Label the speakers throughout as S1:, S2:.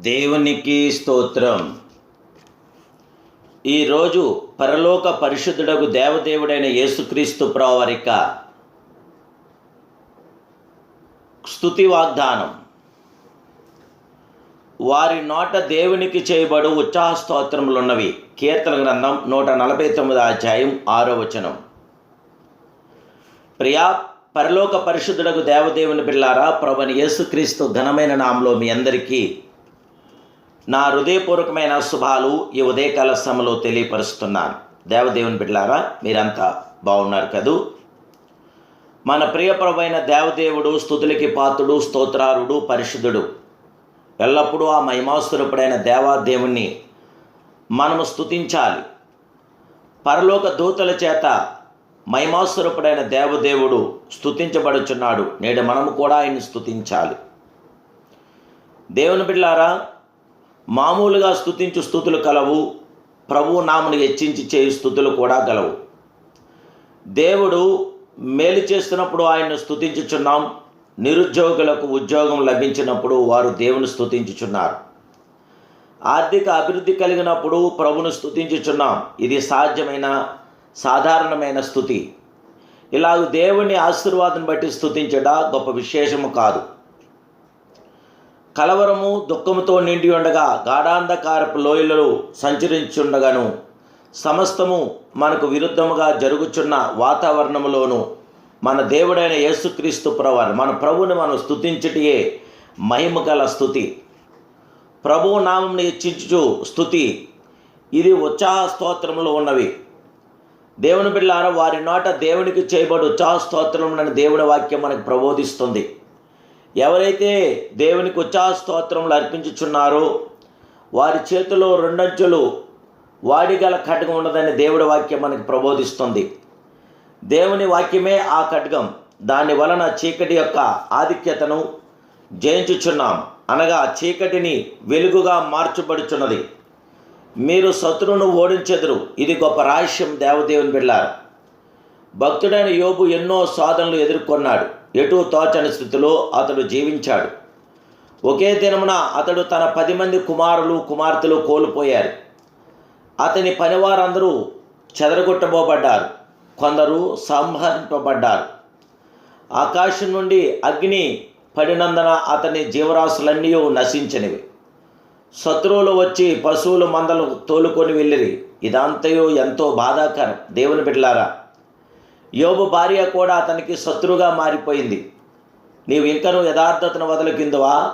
S1: దేవునికి స్తోత్రం. ఈరోజు పరలోక పరిశుద్ధుడకు దేవదేవుడైన యేసుక్రీస్తు ప్రవరిక స్థుతి వాగ్దానం. వారి నోట దేవునికి చేయబడు ఉత్సాహ స్తోత్రములున్నవి. కీర్తన గ్రంథం నూట నలభై తొమ్మిది అధ్యాయం ఆరో వచనం. ప్రియా పరలోక పరిశుద్ధుడకు దేవదేవుని పిల్లారా ప్రభుని యేసుక్రీస్తు ఘనమైన నామంలో మీ అందరికీ నా హృదయపూర్వకమైన శుభాలు ఈ ఉదయకాల సమయంలో తెలియపరుస్తున్నాను. దేవదేవుని బిడ్డలారా మీరంతా బాగున్నారు కదూ? మన ప్రియప్రభైన దేవదేవుడు స్థుతులకి పాత్రుడు స్తోత్రారుడు పరిశుద్ధుడు. ఎల్లప్పుడూ ఆ మహిమాస్తురపుడైన దేవాదేవుణ్ణి మనము స్థుతించాలి పరలోక దూతల చేత మహిమాస్వరూపుడైన దేవదేవుడు స్థుతించబడుచున్నాడు నేడు మనము కూడా ఆయన్ని స్థుతించాలి దేవుని బిడ్లారా మామూలుగా స్థుతించు స్థుతులు కలవు ప్రభువు నామును హెచ్చించి చేయు స్థుతులు కూడా గలవు. దేవుడు మేలు చేస్తున్నప్పుడు ఆయన్ను స్థుతించుచున్నాం నిరుద్యోగులకు ఉద్యోగం లభించినప్పుడు వారు దేవుని స్థుతించుచున్నారు ఆర్థిక అభివృద్ధి కలిగినప్పుడు ప్రభును స్థుతించుచున్నాం ఇది సాధ్యమైన సాధారణమైన స్థుతి ఇలాగ దేవుని ఆశీర్వాదం బట్టి స్థుతించడం గొప్ప విశేషము కాదు. కలవరము దుఃఖముతో నిండి ఉండగా గాఢాంధకారపు లోయలలో సంచరించుండగాను. సమస్తము మనకు విరుద్ధముగా జరుగుచున్న వాతావరణములోను మన దేవుడైన యేసుక్రీస్తు ప్రవారు మన ప్రభువుని మనం స్తుతించుటయే మహిమ గల స్థుతి ప్రభువు నామంని హెచ్చించు స్థుతి ఇది ఉత్సాహ స్తోత్రములు ఉన్నవి. దేవుని బిళ్ళారా వారి నోట దేవునికి చేయబడి ఉత్సాహ స్తోత్రములను దేవుడి వాక్యం మనకు ప్రబోధిస్తుంది. ఎవరైతే దేవునికి ఉచ్చాస్తోత్రములు అర్పించుచున్నారో వారి చేతిలో రెండంచులు వాడిగల ఖడ్గం ఉండదని దేవుడి వాక్యం మనకి ప్రబోధిస్తుంది. దేవుని వాక్యమే ఆ ఖడ్గం. దాని వలన చీకటి యొక్క ఆధిక్యతను జయించుచున్నాం. అనగా చీకటిని వెలుగుగా మార్చబడుచున్నది. మీరు శత్రువును ఓడించెదరు. ఇది గొప్ప రహస్యం దేవదేవుని బిళ్ళారు భక్తుడైన యోబు ఎన్నో సాధనలు ఎదుర్కొన్నాడు. ఎటూ తోచని స్థితిలో అతడు జీవించాడు. ఒకే దినమున అతడు తన పది మంది కుమారులు కుమార్తెలు కోల్పోయారు. అతని పనివారందరూ చెదరగొట్టబోబడ్డారు కొందరు సంహరింపబడ్డారు. ఆకాశం నుండి అగ్ని పడినందున అతని జీవరాశులన్నీ నశించినవి. శత్రువులు వచ్చి పశువుల మందలు తోలుకొని వెళ్ళిరి. ఇదంతయో ఎంతో బాధాకరం. దేవుని బిడ్డలారా యోబు భార్య కూడా అతనికి శత్రువుగా మారిపోయింది. నీవు ఇంకను యథార్థతను వదలకిందువా?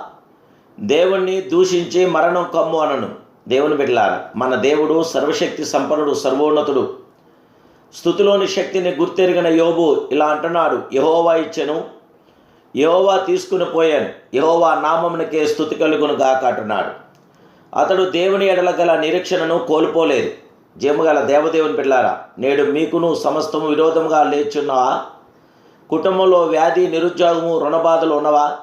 S1: దేవుణ్ణి దూషించి మరణం కమ్ము అనను. దేవుని బిడ్డలారా మన దేవుడు సర్వశక్తి సంపన్నుడు సర్వోన్నతుడు. స్థుతిలోని శక్తిని గుర్తెరిగిన యోబు ఇలా అంటున్నాడు యహోవా ఇచ్చెను యహోవా తీసుకుని పోయాను యహోవా నామమునకే స్థుతి కలుగును గాక అంటున్నాడు. అతడు దేవుని ఎడల గల నిరీక్షణను కోల్పోలేదు. జయముగల దేవదేవుని పిల్లారా నేడు మీకును సమస్తము విరోధముగా లేచున్నావా కుటుంబంలో వ్యాధి నిరుద్యోగము రుణబాధలు ఉన్నవా?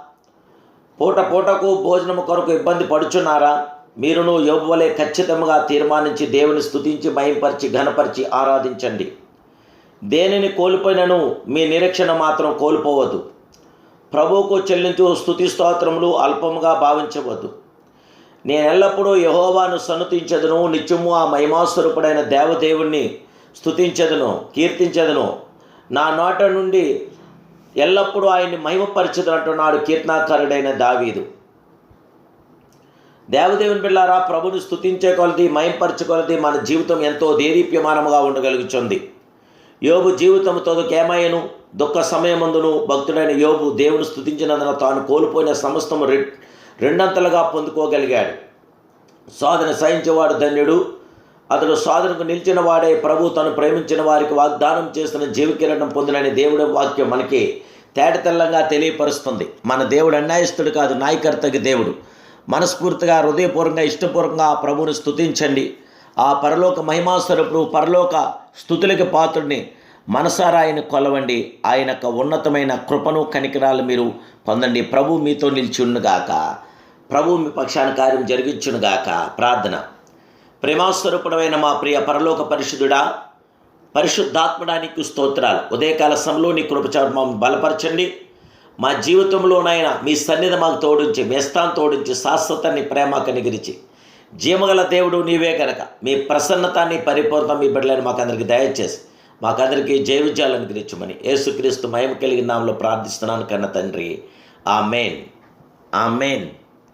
S1: పూట పూటకు భోజనము కొరకు ఇబ్బంది పడుచున్నారా? మీరును యోబువలే ఖచ్చితంగా తీర్మానించి దేవుని స్థుతించి భయంపరిచి ఘనపరిచి ఆరాధించండి. దేనిని కోల్పోయినను మీ నిరీక్షణ మాత్రం కోల్పోవద్దు. ప్రభువుకు చెల్లించు స్థుతి స్తోత్రములు అల్పముగా భావించవద్దు. నేను ఎల్లప్పుడూ యహోవాను సన్నుతించదును నిత్యము ఆ మహిమాస్వరూపుడైన దేవదేవుణ్ణి స్థుతించదును కీర్తించదును. నా నోట నుండి ఎల్లప్పుడూ ఆయన్ని మహిమపరచదంటున్నాడు కీర్తనాకారుడైన దావీదు. దేవదేవుని పిల్లారా ప్రభుని స్థుతించే కొలది మయంపరచుకొలది మన జీవితం ఎంతో దేదీప్యమానముగా ఉండగలుగుతుంది యోబు జీవితం తొదకేమయ్యను దుఃఖ సమయమందును భక్తుడైన యోబు దేవుని స్థుతించినందున తాను కోల్పోయిన సమస్తము రెట్ రెండంతలుగా పొందుకోగలిగాడు. సాధన సహించేవాడు ధన్యుడు. అతడు సాధనకు నిలిచిన వాడే ప్రభు. తను ప్రేమించిన వారికి వాగ్దానం చేసిన జీవకిరణం పొందినని దేవుడి వాక్యం మనకి తేటతెల్లంగా తెలియపరుస్తుంది. మన దేవుడు అన్యాయస్తుడు కాదు నాయకర్తకి దేవుడు. మనస్ఫూర్తిగా హృదయపూర్వకంగా ఇష్టపూర్వకంగా ఆ ప్రభువుని స్థుతించండి ఆ పరలోక మహిమాస్వరూపుడు పరలోక స్థుతులకి పాత్రుడిని మనసారా ఆయన కొలవండి. ఆయన యొక్క ఉన్నతమైన కృపను కనికరాలు మీరు పొందండి. ప్రభు మీతో నిలిచి ఉండుగాక. ప్రభు మీ పక్షాన కార్యం జరిగించునుగాక. ప్రార్థన. ప్రేమాస్వరూపుడమైన మా ప్రియ పరలోక పరిశుద్ధుడా పరిశుద్ధాత్మడానికి స్తోత్రాలు. ఉదయకాల సమయంలో నీ కృపచర్మం బలపరచండి. మా జీవితంలోనైనా మీ సన్నిధి మాకు తోడించి మీ తోడించి శాశ్వతాన్ని ప్రేమ కనిగిరిచి జీవగల దేవుడు నీవే కనుక మీ ప్రసన్నతాన్ని పరిపూర్ణం మీ బిడ్డలని మాకందరికి దయచేసి మాకందరికీ జయ అనుగ్రహించమని యేసుక్రీస్తు మయం కలిగిన నామలో ప్రార్థిస్తున్నాను కన్న తండ్రి. ఆ మెయిన్ ఆ మెయిన్